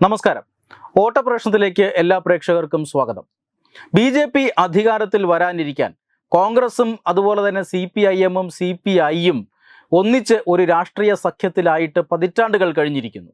നമസ്കാരം. ഓട്ടപ്രശ്നത്തിലേക്ക് എല്ലാ പ്രേക്ഷകർക്കും സ്വാഗതം. ബി ജെ പി അധികാരത്തിൽ വരാനിരിക്കാൻ കോൺഗ്രസും അതുപോലെ തന്നെ സി പി ഐ എമ്മും സി പി ഐയും ഒന്നിച്ച് ഒരു രാഷ്ട്രീയ സഖ്യത്തിലായിട്ട് പതിറ്റാണ്ടുകൾ കഴിഞ്ഞിരിക്കുന്നു.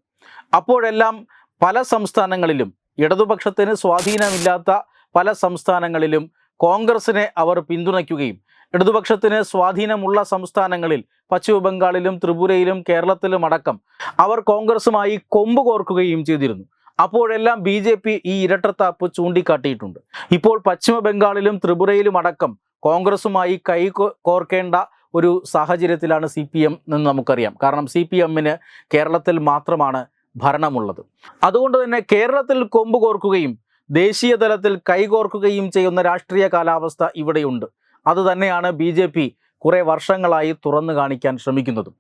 അപ്പോഴെല്ലാം പല സംസ്ഥാനങ്ങളിലും ഇടതുപക്ഷത്തിന് സ്വാധീനമില്ലാത്ത പല സംസ്ഥാനങ്ങളിലും കോൺഗ്രസിനെ അവർ പിന്തുണയ്ക്കുകയും ഇടതുപക്ഷത്തിന് സ്വാധീനമുള്ള സംസ്ഥാനങ്ങളിൽ പശ്ചിമബംഗാളിലും ത്രിപുരയിലും കേരളത്തിലും അടക്കം അവർ കോൺഗ്രസുമായി കൊമ്പ് കോർക്കുകയും ചെയ്തിരുന്നു. അപ്പോഴെല്ലാം ബി ജെ പി ഈ ഇരട്ടത്താപ്പ് ചൂണ്ടിക്കാട്ടിയിട്ടുണ്ട്. ഇപ്പോൾ പശ്ചിമ ബംഗാളിലും ത്രിപുരയിലും അടക്കം കോൺഗ്രസുമായി കൈ കോർക്കേണ്ട ഒരു സാഹചര്യത്തിലാണ് സി പി എം എന്ന് നമുക്കറിയാം. കാരണം സി പി എമ്മിന് കേരളത്തിൽ മാത്രമാണ് ഭരണമുള്ളത്. അതുകൊണ്ട് തന്നെ കേരളത്തിൽ കൊമ്പ് കോർക്കുകയും ദേശീയ തലത്തിൽ കൈകോർക്കുകയും ചെയ്യുന്ന രാഷ്ട്രീയ കാലാവസ്ഥ ഇവിടെയുണ്ട്. അത് തന്നെയാണ് ബി ജെ പി കുറേ വർഷങ്ങളായി തുറന്നു കാണിക്കാൻ ശ്രമിക്കുന്നതും.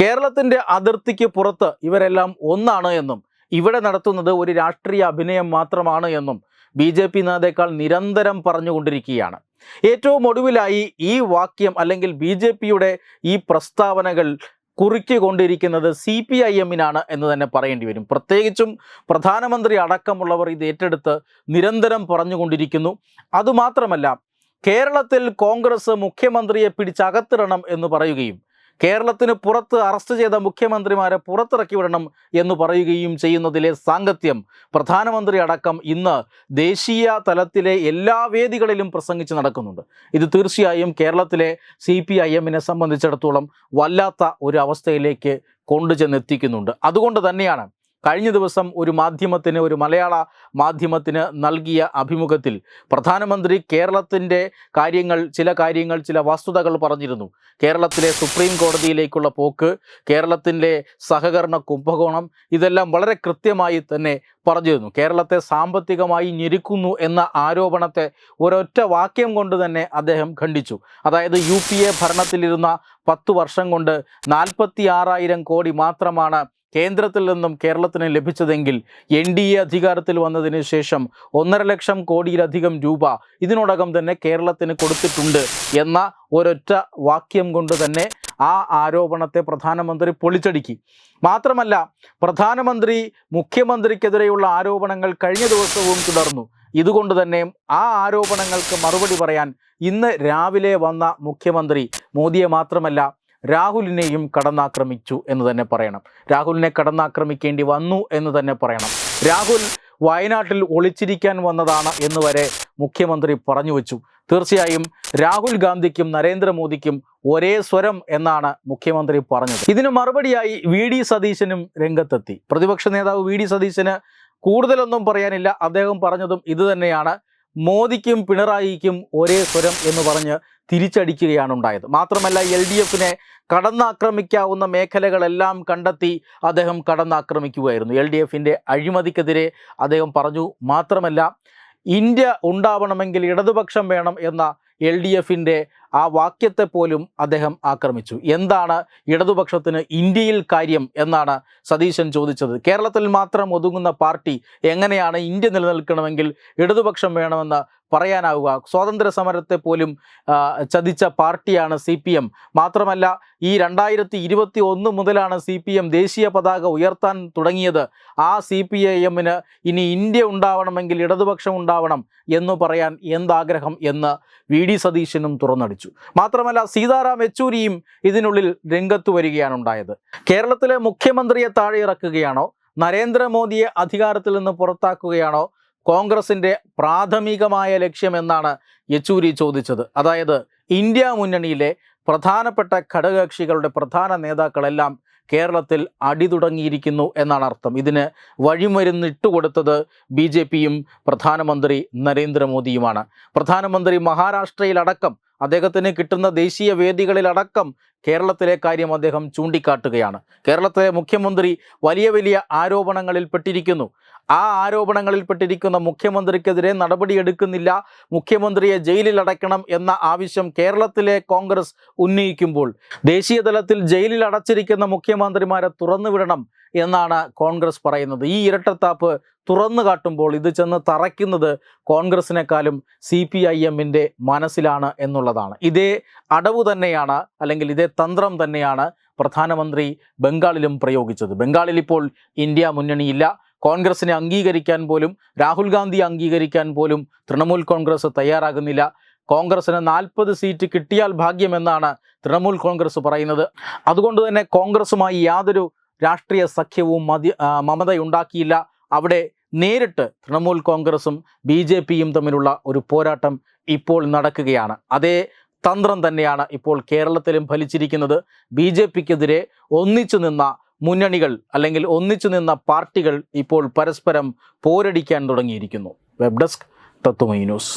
കേരളത്തിന്റെ അതിർത്തിക്ക് പുറത്ത് ഇവരെല്ലാം ഒന്നാണ് എന്നും ഇവിടെ നടത്തുന്നത് ഒരു രാഷ്ട്രീയ അഭിനയം മാത്രമാണ് എന്നും ബി ജെ പി നേതാക്കൾ നിരന്തരം പറഞ്ഞുകൊണ്ടിരിക്കുകയാണ്. ഏറ്റവും ഒടുവിലായി ഈ വാക്യം അല്ലെങ്കിൽ ബി ജെ പിയുടെ ഈ പ്രസ്താവനകൾ കുറിക്കൊണ്ടിരിക്കുന്നത് സി പി ഐ എമ്മിനാണ് എന്ന് തന്നെ പറയേണ്ടി വരും. പ്രത്യേകിച്ചും പ്രധാനമന്ത്രി അടക്കമുള്ളവർ ഇത് ഏറ്റെടുത്ത് നിരന്തരം പറഞ്ഞുകൊണ്ടിരിക്കുന്നു. അതുമാത്രമല്ല കേരളത്തിൽ കോൺഗ്രസ് മുഖ്യമന്ത്രിയെ പിടിച്ചകത്തിടണം എന്ന് പറയുകയും കേരളത്തിന് പുറത്ത് അറസ്റ്റ് ചെയ്ത മുഖ്യമന്ത്രിമാരെ പുറത്തിറക്കി വിടണം എന്ന് പറയുകയും ചെയ്യുന്നതിലെ സാങ്കത്യം. പ്രധാനമന്ത്രി അടക്കം ഇന്ന് ദേശീയ തലത്തിലെ എല്ലാ വേദികളിലും പ്രസംഗിച്ച് നടക്കുന്നുണ്ട്. ഇത് തീർച്ചയായും കേരളത്തിലെ സി പി ഐ എമ്മിനെ സംബന്ധിച്ചിടത്തോളം വല്ലാത്ത ഒരു അവസ്ഥയിലേക്ക് കൊണ്ടുചെന്നെത്തിക്കുന്നുണ്ട്. അതുകൊണ്ട് തന്നെയാണ് കഴിഞ്ഞ ദിവസം ഒരു മാധ്യമത്തിന് ഒരു മലയാള മാധ്യമത്തിന് നൽകിയ അഭിമുഖത്തിൽ പ്രധാനമന്ത്രി കേരളത്തിന്റെ കാര്യങ്ങൾ ചില കാര്യങ്ങൾ ചില വസ്തുതകൾ പറഞ്ഞിരുന്നു. കേരളത്തിലെ സുപ്രീം കോടതിയിലേക്കുള്ള പോക്ക് കേരളത്തിന്റെ സഹകരണ കുംഭകോണം ഇതെല്ലാം വളരെ കൃത്യമായി തന്നെ പറഞ്ഞിരുന്നു. കേരളത്തെ സാമ്പത്തികമായി ഞെരുക്കുന്നു എന്ന ആരോപണത്തെ ഒരൊറ്റ വാക്യം കൊണ്ട് തന്നെ അദ്ദേഹം ഖണ്ഡിച്ചു. അതായത് യു പി എ ഭരണത്തിലിരുന്ന പത്ത് വർഷം കൊണ്ട് നാൽപ്പത്തി ആറായിരം കോടി മാത്രമാണ് കേന്ദ്രത്തിൽ നിന്നും കേരളത്തിന് ലഭിച്ചതെങ്കിൽ എൻ ഡി എ അധികാരത്തിൽ വന്നതിന് ശേഷം ഒന്നര ലക്ഷം കോടിയിലധികം രൂപ ഇതിനോടകം തന്നെ കേരളത്തിന് കൊടുത്തിട്ടുണ്ട് എന്ന ഒരൊറ്റ വാക്യം കൊണ്ട് തന്നെ ആ ആരോപണത്തെ പ്രധാനമന്ത്രി പൊളിച്ചടുക്കി. മാത്രമല്ല പ്രധാനമന്ത്രി മുഖ്യമന്ത്രിക്കെതിരെയുള്ള ആരോപണങ്ങൾ കഴിഞ്ഞ ദിവസവും തുടർന്നു. ഇതുകൊണ്ട് തന്നെ ആ ആരോപണങ്ങൾക്ക് മറുപടി പറയാൻ ഇന്ന് രാവിലെ വന്ന മുഖ്യമന്ത്രി മോദിയെ മാത്രമല്ല രാഹുലിനെയും കടന്നാക്രമിച്ചു എന്ന് തന്നെ പറയണം. രാഹുലിനെ കടന്നാക്രമിക്കേണ്ടി വന്നു എന്ന് തന്നെ പറയണം. രാഹുൽ വയനാട്ടിൽ ഒളിച്ചിരിക്കാൻ വന്നതാണ് എന്ന് വരെ മുഖ്യമന്ത്രി പറഞ്ഞു വെച്ചു. തീർച്ചയായും രാഹുൽ ഗാന്ധിക്കും നരേന്ദ്രമോദിക്കും ഒരേ സ്വരം എന്നാണ് മുഖ്യമന്ത്രി പറഞ്ഞത്. ഇതിന് മറുപടിയായി വി ഡി സതീശനും രംഗത്തെത്തി. പ്രതിപക്ഷ നേതാവ് വി ഡി സതീശന് കൂടുതലൊന്നും പറയാനില്ല. അദ്ദേഹം പറഞ്ഞതും ഇത് തന്നെയാണ്. മോദിക്കും പിണറായിക്കും ഒരേ സ്വരം എന്ന് പറഞ്ഞ് തിരിച്ചടിക്കുകയാണ് ഉണ്ടായത്. മാത്രമല്ല എൽ ഡി എഫിനെ കടന്നാക്രമിക്കാവുന്ന മേഖലകളെല്ലാം കണ്ടെത്തി അദ്ദേഹം കടന്നാക്രമിക്കുകയായിരുന്നു. എൽ ഡി എഫിന്റെ അഴിമതിക്കെതിരെ അദ്ദേഹം പറഞ്ഞു മാത്രമല്ല ഇന്ത്യ ഉണ്ടാവണമെങ്കിൽ ഇടതുപക്ഷം വേണം എന്ന എൽ ഡി എഫിന്റെ ആ വാക്യത്തെ പോലും അദ്ദേഹം ആക്രമിച്ചു. എന്താണ് ഇടതുപക്ഷത്തിന് ഇന്ത്യയിൽ കാര്യം എന്നാണ് സതീശൻ ചോദിച്ചത്. കേരളത്തിൽ മാത്രം ഒതുങ്ങുന്ന പാർട്ടി എങ്ങനെയാണ് ഇന്ത്യ നിലനിൽക്കണമെങ്കിൽ ഇടതുപക്ഷം വേണമെന്ന് പറയാനാവുക? സ്വാതന്ത്ര്യ സമരത്തെ പോലും ചതിച്ച പാർട്ടിയാണ് സി പി എം. മാത്രമല്ല ഈ രണ്ടായിരത്തി ഇരുപത്തി ഒന്ന് മുതലാണ് സി പി എം ദേശീയ പതാക ഉയർത്താൻ തുടങ്ങിയത്. ആ സി പി ഐ എമ്മിന് ഇനി ഇന്ത്യ ഉണ്ടാവണമെങ്കിൽ ഇടതുപക്ഷം ഉണ്ടാവണം എന്ന് പറയാൻ എന്താഗ്രഹം എന്ന് വി ഡി സതീശനും തുറന്നടിച്ചു. മാത്രമല്ല സീതാറാം യെച്ചൂരിയും ഇതിനുള്ളിൽ രംഗത്ത് വരികയാണ് ഉണ്ടായത്. കേരളത്തിലെ മുഖ്യമന്ത്രിയെ താഴെ ഇറക്കുകയാണോ? നരേന്ദ്രമോദിയെ അധികാരത്തിൽ നിന്ന് പുറത്താക്കുകയാണോ? കോൺഗ്രസിന്റെ പ്രാഥമികമായ ലക്ഷ്യമെന്നാണ് യെച്ചൂരി ചോദിച്ചത്. അതായത് ഇന്ത്യ മുന്നണിയിലെ പ്രധാനപ്പെട്ട ഘടകകക്ഷികളുടെ പ്രധാന നേതാക്കളെല്ലാം കേരളത്തിൽ അടി തുടങ്ങിയിരിക്കുന്നു എന്നാണ് അർത്ഥം. ഇതിന് വഴിമരുന്നിട്ട് കൊടുത്തത് ബി ജെ പിയും പ്രധാനമന്ത്രി നരേന്ദ്രമോദിയുമാണ്. പ്രധാനമന്ത്രി മഹാരാഷ്ട്രയിലടക്കം അദ്ദേഹത്തിന് കിട്ടുന്ന ദേശീയ വേദികളിലടക്കം കേരളത്തിലെ കാര്യം അദ്ദേഹം ചൂണ്ടിക്കാട്ടുകയാണ്. കേരളത്തിലെ മുഖ്യമന്ത്രി വലിയ വലിയ ആരോപണങ്ങളിൽ പെട്ടിരിക്കുന്നു. ആ ആരോപണങ്ങളിൽ പെട്ടിരിക്കുന്ന മുഖ്യമന്ത്രിക്കെതിരെ നടപടിയെടുക്കുന്നില്ല മുഖ്യമന്ത്രിയെ ജയിലിൽ അടയ്ക്കണം എന്ന ആവശ്യം കേരളത്തിലെ കോൺഗ്രസ് ഉന്നയിക്കുമ്പോൾ ദേശീയ തലത്തിൽ ജയിലിൽ അടച്ചിരിക്കുന്ന മുഖ്യമന്ത്രിമാരെ തുറന്നുവിടണം എന്നാണ് കോൺഗ്രസ് പറയുന്നത്. ഈ ഇരട്ടത്താപ്പ് തുറന്നു കാട്ടുമ്പോൾ ഇത് ചെന്ന് തറയ്ക്കുന്നത് കോൺഗ്രസിനേക്കാളും സി പി ഐ എമ്മിന്റെ മനസ്സിലാണ് എന്നുള്ളതാണ്. ഇതേ അടവ് തന്നെയാണ് അല്ലെങ്കിൽ ഇതേ തന്ത്രം തന്നെയാണ് പ്രധാനമന്ത്രി ബംഗാളിലും പ്രയോഗിച്ചത്. ബംഗാളിൽ ഇപ്പോൾ ഇന്ത്യ മുന്നണിയില്ല. കോൺഗ്രസിനെ അംഗീകരിക്കാൻ പോലും രാഹുൽ ഗാന്ധി അംഗീകരിക്കാൻ പോലും തൃണമൂൽ കോൺഗ്രസ് തയ്യാറാകുന്നില്ല. കോൺഗ്രസിന് നാൽപ്പത് സീറ്റ് കിട്ടിയാൽ ഭാഗ്യമെന്നാണ് തൃണമൂൽ കോൺഗ്രസ് പറയുന്നത്. അതുകൊണ്ട് തന്നെ കോൺഗ്രസുമായി യാതൊരു രാഷ്ട്രീയ സഖ്യവും മതി മമതയുണ്ടാക്കിയില്ല. അവിടെ നേരിട്ട് തൃണമൂൽ കോൺഗ്രസും ബി ജെ പിയും തമ്മിലുള്ള ഒരു പോരാട്ടം ഇപ്പോൾ നടക്കുകയാണ്. അതേ തന്ത്രം തന്നെയാണ് ഇപ്പോൾ കേരളത്തിലും ഫലിച്ചിരിക്കുന്നത്. ബി ജെ പിക്കെതിരെ ഒന്നിച്ചു നിന്ന മുന്നണികൾ അല്ലെങ്കിൽ ഒന്നിച്ചു നിന്ന പാർട്ടികൾ ഇപ്പോൾ പരസ്പരം പോരടിക്കാൻ തുടങ്ങിയിരിക്കുന്നു. Web desk Tatwamayi news.